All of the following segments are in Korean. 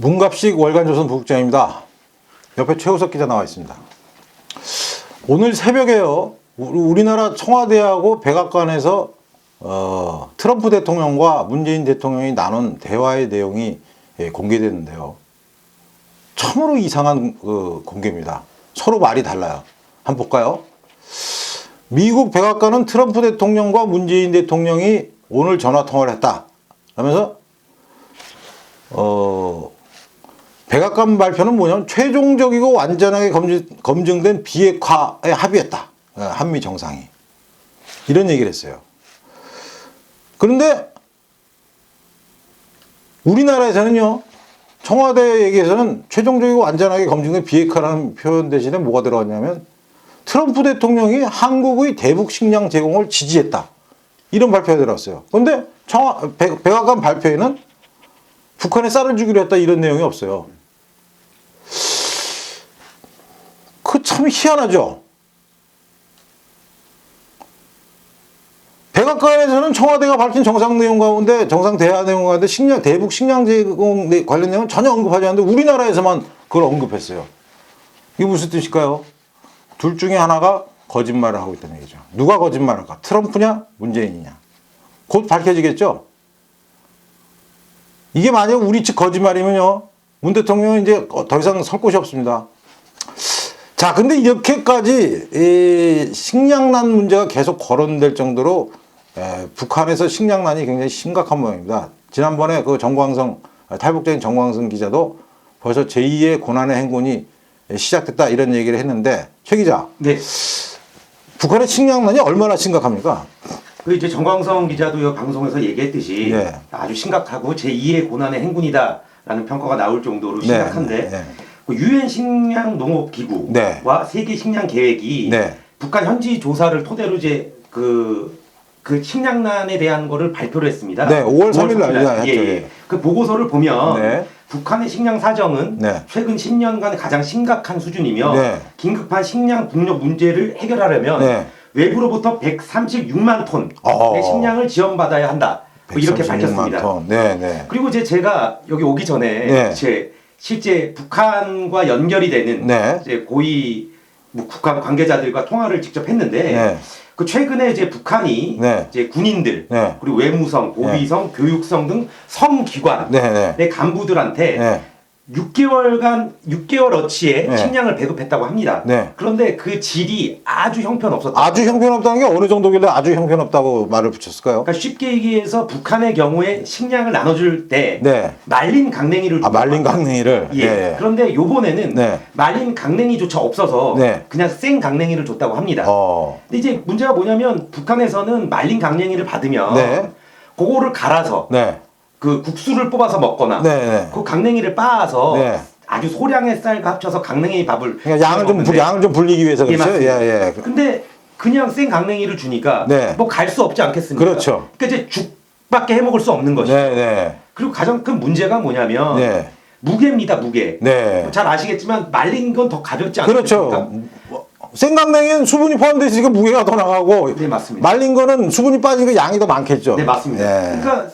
문갑식 월간조선 부국장입니다. 옆에 최우석 기자 나와 있습니다. 오늘 새벽에요. 우- 우리나라 청와대하고 백악관에서 어, 트럼프 대통령과 문재인 대통령이 나눈 대화의 내용이 예, 공개됐는데요. 참으로 이상한 그 공개입니다. 서로 말이 달라요. 한번 볼까요? 미국 백악관은 트럼프 대통령과 문재인 대통령이 오늘 전화 통화를 했다. 하면서 어, 백악관 발표는 뭐냐면 최종적이고 완전하게 검증, 검증된 비핵화에 합의했다. 어, 한미 정상이. 이런 얘기를 했어요. 그런데 우리나라에서는요. 청와대 얘기에서는 최종적이고 완전하게 검증된 비핵화라는 표현 대신에 뭐가 들어갔냐면 트럼프 대통령이 한국의 대북 식량 제공을 지지했다. 이런 발표가 들어왔어요. 그런데 청와, 백, 백악관 발표에는 북한에 쌀을 주기로 했다 이런 내용이 없어요. 참 희한하죠. 백악관에서는 청와대가 밝힌 정상 내용 가운데 정상 대화 내용 가운데 식량 대북 식량 제공 내- 관련 내용은 전혀 언급하지 않는데 우리나라에서만 그걸 언급했어요. 이게 무슨 뜻일까요? 둘 중에 하나가 거짓말을 하고 있다는 얘기죠. 누가 거짓말할까? 트럼프냐, 문재인이냐? 곧 밝혀지겠죠. 이게 만약 우리 측 거짓말이면요, 문 대통령은 이제 더 이상 설 곳이 없습니다. 자, 근데 이렇게까지 이 식량난 문제가 계속 거론될 정도로 에, 북한에서 식량난이 굉장히 심각한 모양입니다. 지난번에 그 정광성 아, 탈북자인 정광성 기자도 벌써 제2의 고난의 행군이 시작됐다 이런 얘기를 했는데 최 기자, 네. 북한의 식량난이 얼마나 심각합니까? 그 이제 정광성 기자도 이 방송에서 얘기했듯이 예. 아주 심각하고 제2의 고난의 행군이다라는 평가가 나올 정도로 네, 심각한데 네, 네. 그 유엔 식량 농업 기구와 네. 세계 식량 계획이 네. 북한 현지 조사를 토대로 이제 그, 그 식량난에 대한 거를 발표를 했습니다. 네, 5월 3일 날 예, 예. 예. 그 보고서를 보면 네. 북한의 식량 사정은 네. 최근 10년간 가장 심각한 수준이며 네. 긴급한 식량 북력 문제를 해결하려면 네. 외부로부터 136만 톤의 어. 식량을 지원받아야 한다. 뭐 이렇게 136만 밝혔습니다. 톤. 네, 네. 그리고 이제 제가 여기 오기 전에 네. 제 실제 북한과 연결이 되는 네. 이제 고위 뭐 북한 관계자들과 통화를 직접 했는데 네. 그 최근에 이제 북한이 네. 이제 군인들 네. 그리고 외무성, 고위성, 교육성 등 성기관의 네, 네. 간부들한테 네. 6개월간 6개월 어치의 네. 식량을 배급했다고 합니다. 네. 그런데 그 질이 아주 형편없었다. 아주 형편없다는 게 어느 정도길래 아주 형편없다고 말을 붙였을까요? 그러니까 쉽게 얘기해서 북한의 경우에 식량을 나눠줄 때 네. 말린 강냉이를 아, 말린 강냉이를. 예. 예. 그런데 요번에는 네. 말린 강냉이조차 없어서 네. 그냥 생 강냉이를 줬다고 합니다. 어. 근데 이제 문제가 뭐냐면 북한에서는 말린 강냉이를 받으면 네. 그거를 갈아서 네. 그 국수를 뽑아서 먹거나 네, 네. 그 강냉이를 빻아서 네. 아주 소량의 쌀과 합쳐서 강냉이 밥을 그러니까 양을 좀 먹는데 양을 좀 불리기 위해서 예, 그렇죠. 예, 맞습니다. 예. 근데 그냥 생 강냉이를 주니까 네. 뭐 갈 수 없지 않겠습니까? 그렇죠. 그러니까 이제 죽밖에 해 먹을 수 없는 것이죠. 네, 네. 그리고 가장 큰 문제가 뭐냐면 네. 무게입니다, 무게. 네. 잘 아시겠지만 말린 건 더 가볍지 않습니까? 그렇죠. 생강냉이는 수분이 포함되어 있으니까 무게가 더 나가고 네, 맞습니다. 말린 거는 수분이 빠지니까 양이 더 많겠죠. 네, 맞습니다. 예. 그러니까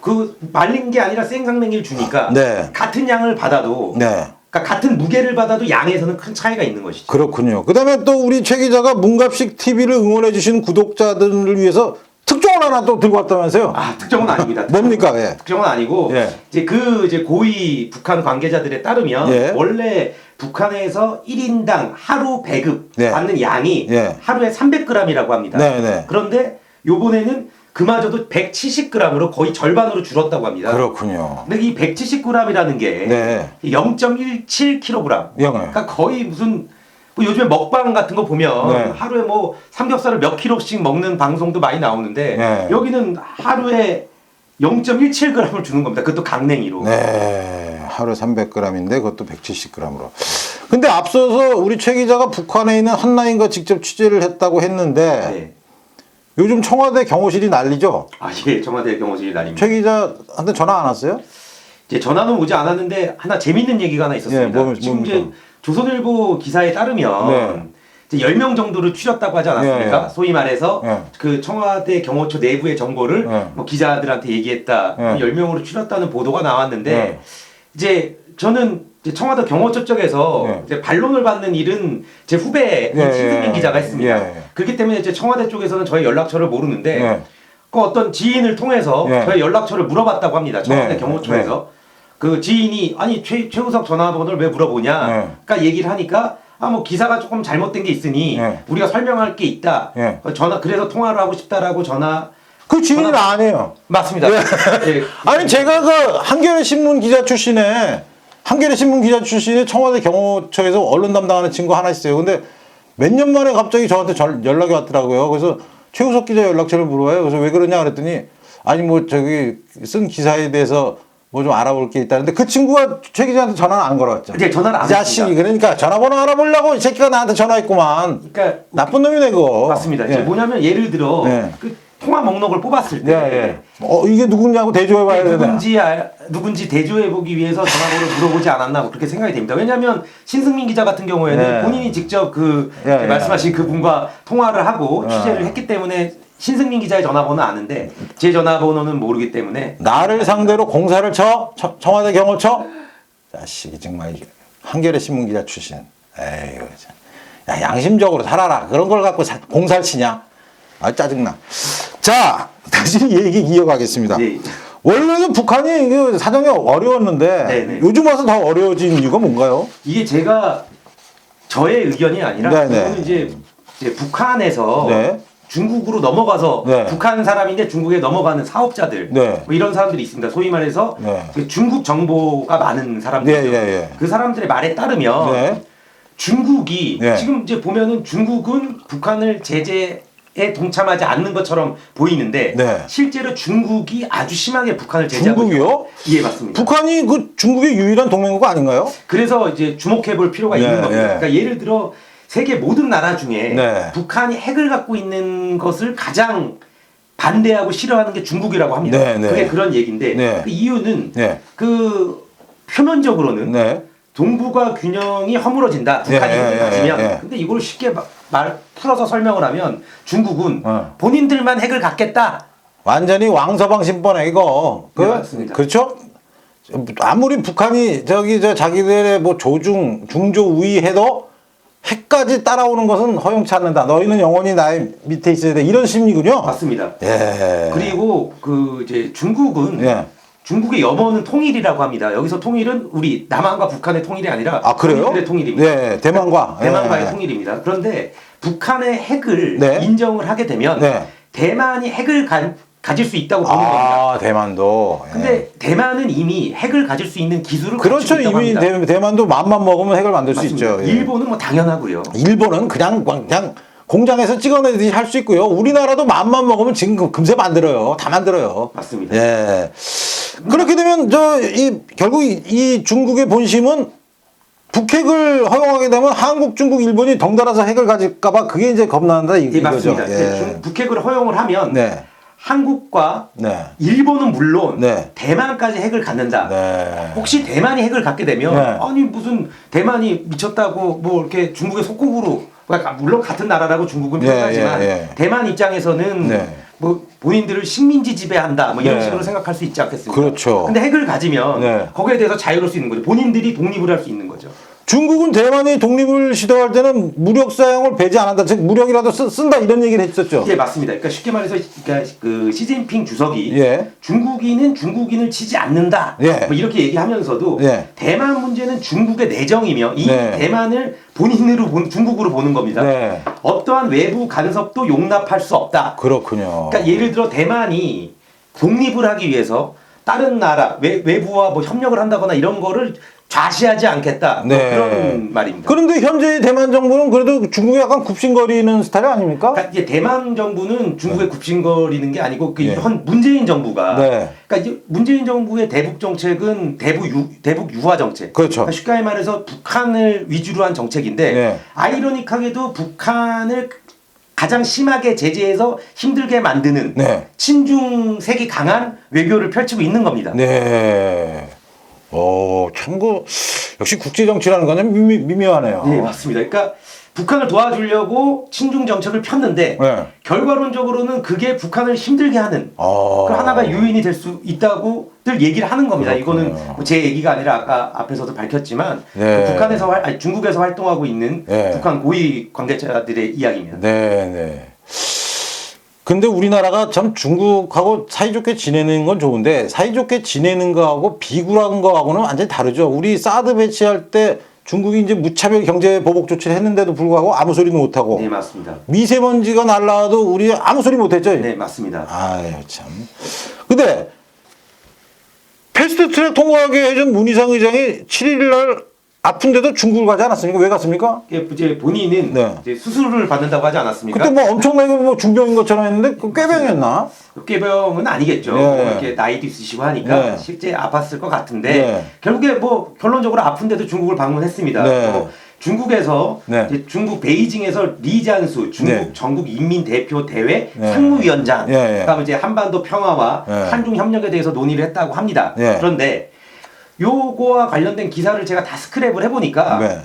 그 말린 게 아니라 생 강냉이를 주니까 네. 같은 양을 받아도 네. 그러니까 같은 무게를 받아도 양에서는 큰 차이가 있는 것이죠. 그렇군요. 그다음에 또 우리 최 기자가 문갑식 TV를 응원해 주신 구독자들을 위해서 특종을 하나 또 들고 왔다면서요? 아, 특정은 아닙니다. 뭡니까? 예. 특정은 아니고 예. 이제 그 이제 고위 북한 관계자들에 따르면 예. 원래 북한에서 1인당 하루 배급 네. 받는 양이 예. 하루에 300g이라고 합니다. 네, 네. 그런데 요번에는 그마저도 170g으로 거의 절반으로 줄었다고 합니다. 그렇군요. 근데 이 170g이라는 게 네. 0.17kg. 영어. 그러니까 거의 무슨 뭐 요즘에 먹방 같은 거 보면 네. 하루에 뭐 삼겹살을 몇 킬로씩 먹는 방송도 많이 나오는데 네. 여기는 하루에 0.17g을 주는 겁니다. 그것도 강냉이로. 네. 하루 300g인데 그것도 170g으로. 근데 앞서서 우리 최 기자가 북한에 있는 한라인과 직접 취재를 했다고 했는데 네. 요즘 청와대 경호실이 난리죠? 아, 예, 청와대 경호실 날입니다. 최 기자한테 전화 안 왔어요? 이제 전화는 오지 않았는데 하나 재밌는 얘기가 하나 있었습니다. 예, 뭐- 지금 이제 뭡니까? 조선일보 기사에 따르면 네. 이제 10명 정도를 추렸다고 하지 않았습니까? 예, 예. 소위 말해서 예. 그 청와대 경호처 내부의 정보를 예. 뭐 기자들한테 얘기했다. 예. 10명으로 추렸다는 보도가 나왔는데 예. 이제 저는 이제 청와대 경호처 쪽에서 네. 이제 반론을 받는 일은 제 후배 예, 신승민 예, 기자가 했습니다. 예. 그렇기 때문에 이제 청와대 쪽에서는 저희 연락처를 모르는데 예. 그 어떤 지인을 통해서 예. 저희 연락처를 물어봤다고 합니다. 청와대 네, 경호처에서 그 지인이 아니 최 최우석 전화번호를 왜 물어보냐? 네. 그러니까 얘기를 하니까 아 뭐 기사가 조금 잘못된 게 있으니 네. 우리가 설명할 게 있다. 네. 어, 전화 그래서 통화를 하고 싶다라고 전화 그 지인은 아니에요. 맞습니다. 예. 아니 제가 그 한겨레 신문 기자 출신에 한겨레 신문 기자 출신에 청와대 경호처에서 언론 담당하는 친구 하나 있어요. 근데 몇 년 만에 갑자기 저한테 전- 연락이 왔더라고요. 그래서 최우석 기자 연락처를 물어봐요. 그래서 왜 그러냐 그랬더니 아니 뭐 저기 쓴 기사에 대해서 뭐 좀 알아볼 게 있다는데 그 친구가 최 기자한테 전화는 안 걸어왔죠. 이제 전화를 안이 자식이. 그러니까 전화번호 알아보려고 이 새끼가 나한테 전화했구만. 그러니까 나쁜 놈이네 그거. 맞습니다. 예. 뭐냐면 예를 들어 예. 그 통화 목록을 뽑았을 때 예, 예. 어 이게 누구냐고 대조해봐야 되나. 누군지 알, 누군지 대조해 보기 위해서 전화번호를 물어보지 않았나 뭐 그렇게 생각이 됩니다. 왜냐하면 신승민 기자 같은 경우에는 네. 본인이 직접 그 예, 예. 말씀하신 그 분과 통화를 하고 예. 취재를 했기 때문에 신승민 기자의 전화번호는 아는데 제 전화번호는 모르기 때문에 나를 상대로 공사를 쳐? 청- 청와대 경호처? 자식이 정말 이게 한겨레 신문 기자 출신. 에이구 참. 야 양심적으로 살아라. 그런 걸 갖고 사- 공사를 치냐? 아 짜증나. 자 다시 얘기 이어가겠습니다. 네. 원래는 북한이 사정이 어려웠는데 네네. 요즘 와서 더 어려워진 이유가 뭔가요? 이게 제가 저의 의견이 아니라 네, 네. 이거는 이제, 이제 북한에서 네. 중국으로 넘어가서 네. 북한 사람인데 중국에 넘어가는 사업자들 네. 뭐 이런 사람들이 있습니다. 소위 말해서 네. 그 중국 정보가 많은 사람들이죠. 네, 예, 예. 그 사람들의 말에 따르면 네. 중국이 네. 지금 이제 보면은 중국은 북한을 제재 에 동참하지 않는 것처럼 보이는데 네. 실제로 중국이 아주 심하게 북한을 제재하고 중국이요? 있죠. 예, 맞습니다. 북한이 그 중국의 유일한 동맹국 아닌가요? 그래서 이제 주목해 볼 필요가 네, 있는 겁니다. 예. 그러니까 예를 들어 세계 모든 나라 중에 네. 북한이 핵을 갖고 있는 것을 가장 반대하고 싫어하는 게 중국이라고 합니다. 네, 네. 그게 그런 얘기인데 네. 그 이유는 네. 그 표면적으로는 네. 동북아 균형이 허물어진다. 북한이 예, 핵을 예, 가지면. 예, 예. 근데 이걸 쉽게 마- 말 풀어서 설명을 하면 중국은 어. 본인들만 핵을 갖겠다. 완전히 왕서방 신번에 이거. 그, 네, 맞습니다. 그렇죠? 아무리 북한이 저기 저 자기들의 뭐 조중 중조 우위 해도 핵까지 따라오는 것은 허용치 않는다. 너희는 영원히 나의 밑에 있어야 돼. 이런 심리군요. 맞습니다. 예. 그리고 그 이제 중국은 예. 중국의 염원은 통일이라고 합니다. 여기서 통일은 우리 남한과 북한의 통일이 아니라 아 그래요? 본인들의 통일입니다. 네, 대만과 대만과의 예. 통일입니다. 그런데 북한의 핵을 네. 인정을 하게 되면 네. 대만이 핵을 가, 가질 수 있다고 보는 겁니다. 아 대만도. 예. 근데 대만은 이미 핵을 가질 수 있는 기술을 그렇죠. 갖추고 있다고 이미 합니다. 대, 대만도 맘만 먹으면 핵을 만들 수 맞습니다. 있죠. 예. 일본은 뭐 당연하고요. 일본은 그냥 그냥 공장에서 찍어내듯이 할 수 있고요. 우리나라도 맘만 먹으면 지금 금세 만들어요. 다 만들어요. 맞습니다. 예. 그렇게 되면 저 이 결국 이, 이 중국의 본심은 북핵을 허용하게 되면 한국, 중국, 일본이 덩달아서 핵을 가질까봐 그게 이제 겁난다 이, 예, 이거죠. 맞습니다. 예. 중- 북핵을 허용을 하면 네. 한국과 네. 일본은 물론 네. 대만까지 핵을 갖는다. 네. 혹시 대만이 핵을 갖게 되면 네. 아니 무슨 대만이 미쳤다고 뭐 이렇게 중국의 속국으로 그러니까 물론 같은 나라라고 중국은 예, 표현하지만 예, 예. 대만 입장에서는 네. 뭐 본인들을 식민지 지배한다 뭐 이런 네. 식으로 생각할 수 있지 않겠습니까? 그렇죠. 근데 핵을 가지면 네. 거기에 대해서 자유로울 수 있는 거죠. 본인들이 독립을 할 수 있는 거죠. 중국은 대만이 독립을 시도할 때는 무력 사용을 배제 안 한다. 즉 무력이라도 쓰, 쓴다 이런 얘기를 했었죠. 예, 맞습니다. 그러니까 쉽게 말해서 그러니까 그 시진핑 주석이 예. 중국인은 중국인을 치지 않는다. 예. 뭐 이렇게 얘기하면서도 예. 대만 문제는 중국의 내정이며 이 네. 대만을 본인으로 본, 중국으로 보는 겁니다. 네. 어떠한 외부 간섭도 용납할 수 없다. 그렇군요. 그러니까 예를 들어 대만이 독립을 하기 위해서 다른 나라 외, 외부와 뭐 협력을 한다거나 이런 거를 좌시하지 않겠다. 뭐 네. 그런 말입니다. 그런데 현재 대만 정부는 그래도 중국에 약간 굽신거리는 스타일 아닙니까? 그러니까 이제 대만 정부는 중국에 굽신거리는 게 아니고 그 네. 현 문재인 정부가 네. 그러니까 이제 문재인 정부의 대북 정책은 대북 유 대북 유화 정책. 그렇죠. 그러니까 쉽게 말해서 북한을 위주로 한 정책인데 네. 아이러니하게도 북한을 가장 심하게 제재해서 힘들게 만드는 네. 친중 색이 강한 외교를 펼치고 있는 겁니다. 네. 오, 참, 그, 역시 국제 정치라는 거는 미미, 미묘하네요. 네, 맞습니다. 그러니까 북한을 도와주려고 친중 정책을 폈는데 네. 결과론적으로는 그게 북한을 힘들게 하는 아. 그 하나가 유인이 될 수 있다고 것들 얘기를 하는 겁니다. 이거는 그렇군요. 뭐제 얘기가 아니라 아까 앞에서도 밝혔지만 네. 그 북한에서 활, 아니, 중국에서 활동하고 있는 네. 북한 고위 관계자들의 이야기입니다. 네, 네. 근데 우리나라가 참 중국하고 사이좋게 지내는 건 좋은데 사이좋게 지내는 거하고 비굴한 거하고는 완전히 다르죠. 우리 사드 배치할 때 중국이 이제 무차별 경제 보복 조치를 했는데도 불구하고 아무 소리도 못 하고 네 맞습니다. 미세먼지가 날라와도 우리 아무 소리 못 했죠. 네 맞습니다. 아유 참. 근데 패스트 트랙 통과하게 해준 문희상 의장이 7일 날 아픈데도 중국을 가지 않았습니까? 왜 갔습니까? 이게 이제 본인은 네. 이제 수술을 받는다고 하지 않았습니까? 그때 뭐 엄청나게 뭐 중병인 것처럼 했는데 그 꾀병이었나? 흑개병은 아니겠죠. 네. 뭐 이렇게 나이도 있으시고 하니까 네. 실제 아팠을 것 같은데 네. 결국에 뭐 결론적으로 아픈데도 중국을 방문했습니다. 네. 또 중국에서 네. 중국 베이징에서 리장수 중국 네. 전국 인민 대표 대회 네. 상무위원장 예, 예. 그다음에 이제 한반도 평화와 네. 한중 협력에 대해서 논의를 했다고 합니다. 네. 그런데 요거와 관련된 기사를 제가 다 스크랩을 해보니까 네.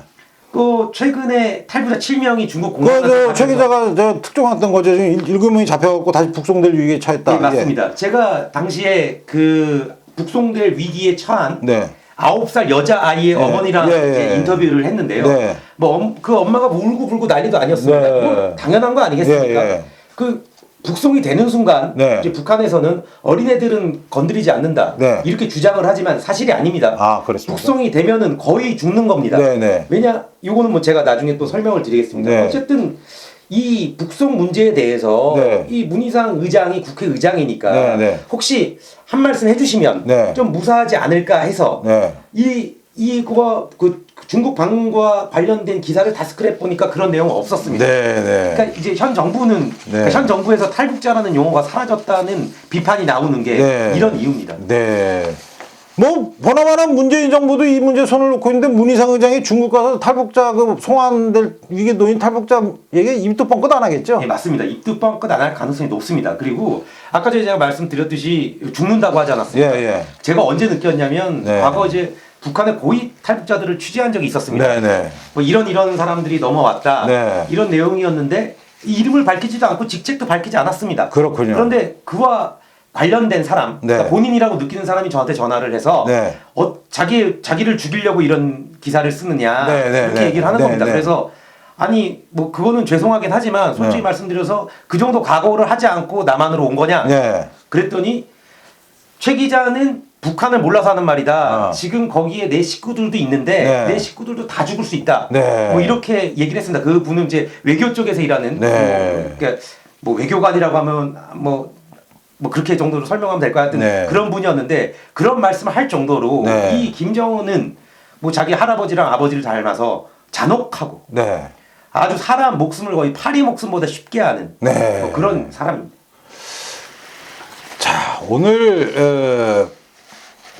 또 최근에 탈부자 7명이 중국 공항에 그저최 기자가 저 특종했던 거죠. 지금 일- 일곱 명이 잡혀갖고 다시 북송될 위기에 처했다. 네, 맞습니다. 제가 당시에 그 북송될 위기에 처한 예. 네. 아홉 살 여자 아이의 네. 어머니랑 예, 이제 예. 인터뷰를 했는데요. 네. 뭐그 엄마가 뭐 울고 불고 난리도 아니었습니다. 네. 당연한 거 아니겠습니까? 예, 예. 그 북송이 되는 순간 네. 이제 북한에서는 어린애들은 건드리지 않는다 네. 이렇게 주장을 하지만 사실이 아닙니다. 아, 그렇습니까? 북송이 되면은 거의 죽는 겁니다. 네, 네. 왜냐? 이거는 뭐 제가 나중에 또 설명을 드리겠습니다. 네. 어쨌든 이 북송 문제에 대해서 네. 이 문희상 의장이 국회의장이니까 네, 네. 혹시 한 말씀 해주시면 네. 좀 무사하지 않을까 해서 네. 이 이거 그 중국 방문과 관련된 기사를 다 스크랩 보니까 그런 내용은 없었습니다. 네, 네. 그러니까 이제 현 정부는 그러니까 현 정부에서 탈북자라는 용어가 사라졌다는 비판이 나오는 게 네. 이런 이유입니다. 네. 뭐 보나마나 문재인 정부도 이 문제 에 손을 놓고 있는데 문희상 의장이 중국 가서 탈북자 그 송환될 위기에 놓인 탈북자 얘기 입도 뻥끗 안 하겠죠? 네, 맞습니다. 입도 뻥끗 안 할 가능성이 높습니다. 그리고 아까 전에 제가 말씀드렸듯이 죽는다고 하지 예, 않았습니까? 예. 제가 언제 느꼈냐면 네. 과거 이제 북한의 고위 탈북자들을 취재한 적이 있었습니다. 네, 네. 뭐 이런 이런 사람들이 넘어왔다. 네. 이런 내용이었는데 이 이름을 밝히지도 않고 직책도 밝히지 않았습니다. 그렇군요. 그런데 그와 관련된 사람, 네. 그러니까 본인이라고 느끼는 사람이 저한테 전화를 해서 네. 어, 자기 자기를 죽이려고 이런 기사를 쓰느냐 네, 네, 이렇게 네. 얘기를 하는 네, 겁니다. 네. 그래서 아니 뭐 그거는 죄송하긴 하지만 솔직히 네. 말씀드려서 그 정도 각오를 하지 않고 남한으로 온 거냐? 네. 그랬더니 최 기자는 북한을 몰라서 하는 말이다. 어. 지금 거기에 내 식구들도 있는데 네. 내 식구들도 다 죽을 수 있다. 네. 뭐 이렇게 얘기를 했습니다. 그 분은 이제 외교 쪽에서 일하는 네. 뭐, 그러니까 뭐 외교관이라고 하면 뭐. 뭐 그렇게 정도로 설명하면 될 것 같은 네. 그런 분이었는데 그런 말씀을 할 정도로 네. 이 김정은은 뭐 자기 할아버지랑 아버지를 닮아서 잔혹하고 네. 아주 사람 목숨을 거의 파리 목숨보다 쉽게 하는 네. 뭐 그런 사람입니다. 자, 오늘 에,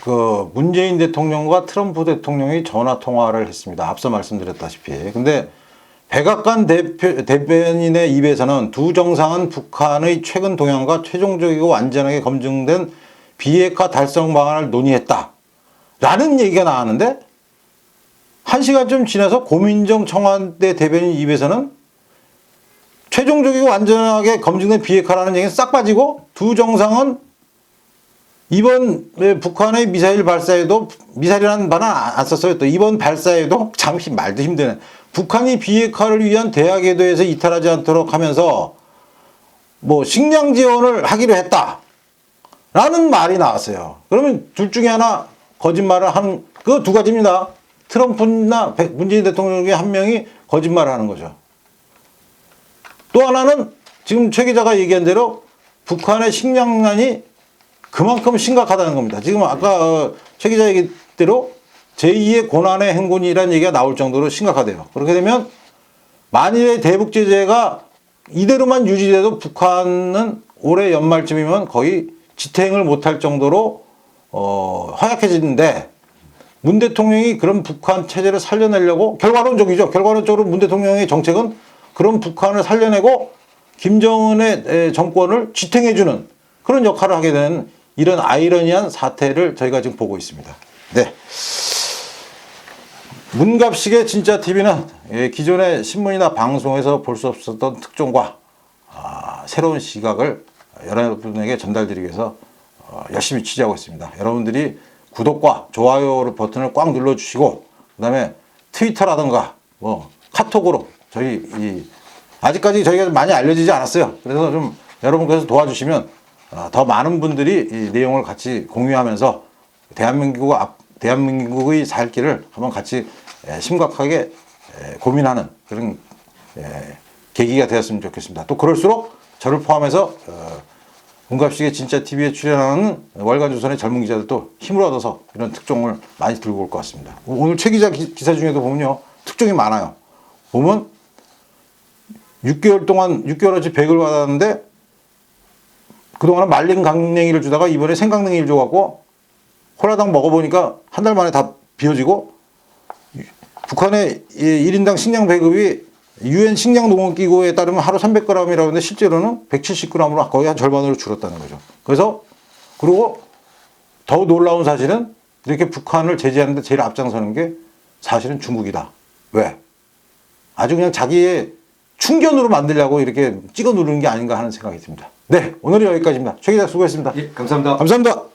그 문재인 대통령과 트럼프 대통령이 전화 통화를 했습니다. 앞서 말씀드렸다시피. 근데 백악관 대표, 대변인의 입에서는 두 정상은 북한의 최근 동향과 최종적이고 완전하게 검증된 비핵화 달성 방안을 논의했다. 라는 얘기가 나왔는데 한 시간쯤 지나서 고민정 청와대 대변인 입에서는 최종적이고 완전하게 검증된 비핵화라는 얘기는 싹 빠지고 두 정상은 이번 예, 북한의 미사일 발사에도 미사일이라는 말은 안안 썼어요. 또 이번 발사에도 잠시 말도 힘드네. 북한이 비핵화를 위한 대화 궤도에서 이탈하지 않도록 하면서 뭐 식량 지원을 하기로 했다. 라는 말이 나왔어요. 그러면 둘 중에 하나 거짓말을 하는 그 두 가지입니다. 트럼프나 백- 문재인 대통령 중에 한 명이 거짓말을 하는 거죠. 또 하나는 지금 최 기자가 얘기한 대로 북한의 식량난이 그만큼 심각하다는 겁니다. 지금 아까 어, 최 기자 얘기대로 제2의 고난의 행군이라는 얘기가 나올 정도로 심각하대요. 그렇게 되면 만일의 대북 제재가 이대로만 유지돼도 북한은 올해 연말쯤이면 거의 지탱을 못할 정도로 어, 허약해지는데 문 대통령이 그런 북한 체제를 살려내려고 결과론적이죠. 결과론적으로 문 대통령의 정책은 그런 북한을 살려내고 김정은의 에, 정권을 지탱해주는 그런 역할을 하게 되는 이런 아이러니한 사태를 저희가 지금 보고 있습니다. 네. 문갑식의 진짜 TV는 예, 기존의 신문이나 방송에서 볼 수 없었던 특종과 아, 새로운 시각을 여러분에게 전달드리기 위해서 어, 어, 열심히 취재하고 있습니다. 여러분들이 구독과 좋아요 버튼을 꽉 눌러주시고 그 다음에 트위터라든가 뭐 카톡으로 저희 이 아직까지 저희가 많이 알려지지 않았어요. 그래서 좀 여러분께서 도와주시면 어, 더 많은 분들이 이 내용을 같이 공유하면서 대한민국 앞, 대한민국의 살 길을 한번 같이 에, 심각하게 에, 고민하는 그런 에, 계기가 되었으면 좋겠습니다. 또 그럴수록 저를 포함해서 어, 문갑식의 진짜 TV에 출연하는 월간 조선의 젊은 기자들도 힘을 얻어서 이런 특종을 많이 들고 올 것 같습니다. 오늘 최 기자 기, 사 중에도 보면요 특종이 많아요. 보면 6개월 동안 6개월어치 100을 받았는데 그동안은 말린 강냉이를 주다가 이번에 생강냉이를 줘갖고 홀라당 먹어보니까 한 달 만에 다 비워지고 북한의 이 1인당 식량 배급이 유엔 식량 농업 기구에 따르면 하루 300g이라고 하는데 실제로는 170g으로 거의 한 절반으로 줄었다는 거죠. 그래서 그리고 더 놀라운 사실은 이렇게 북한을 제재하는데 제일 앞장서는 게 사실은 중국이다. 왜? 아주 그냥 자기의 충견으로 만들려고 이렇게 찍어 누르는 게 아닌가 하는 생각이 듭니다. 네, 오늘은 여기까지입니다. 최 기자 수고했습니다. 예, 감사합니다. 감사합니다.